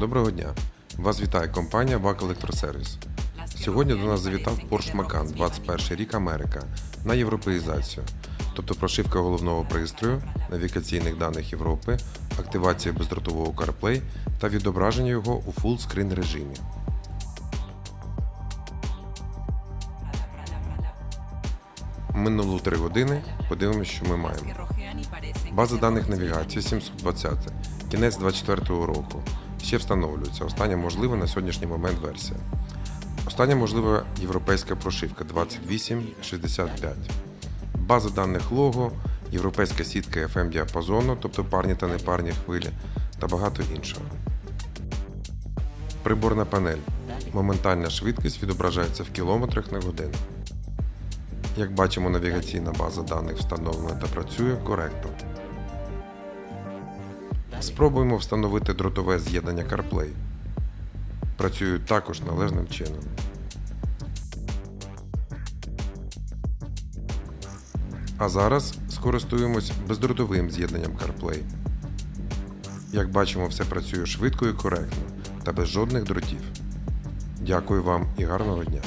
Доброго дня! Вас вітає компанія ВАК Електросервіс. Сьогодні до нас завітав Porsche Macan 21 рік Америка на європеїзацію, тобто прошивка головного пристрою, навігаційних даних Європи, активація бездротового CarPlay та відображення його у фуллскрін режимі. Минуло 3 години. Подивимося, що ми маємо. База даних навігації 720, кінець 24 року. Ще встановлюється. Остання можлива на сьогоднішній момент версія. Остання можлива європейська прошивка 2865. База даних лого, європейська сітка FM діапазону, тобто парні та непарні хвилі, та багато іншого. Приборна панель. Моментальна швидкість відображається в кілометрах на годину. Як бачимо, навігаційна база даних встановлена та працює коректно. Спробуємо встановити дротове з'єднання CarPlay. Працюють також належним чином. А зараз скористуємось бездротовим з'єднанням CarPlay. Як бачимо, все працює швидко і коректно та без жодних дротів. Дякую вам і гарного дня!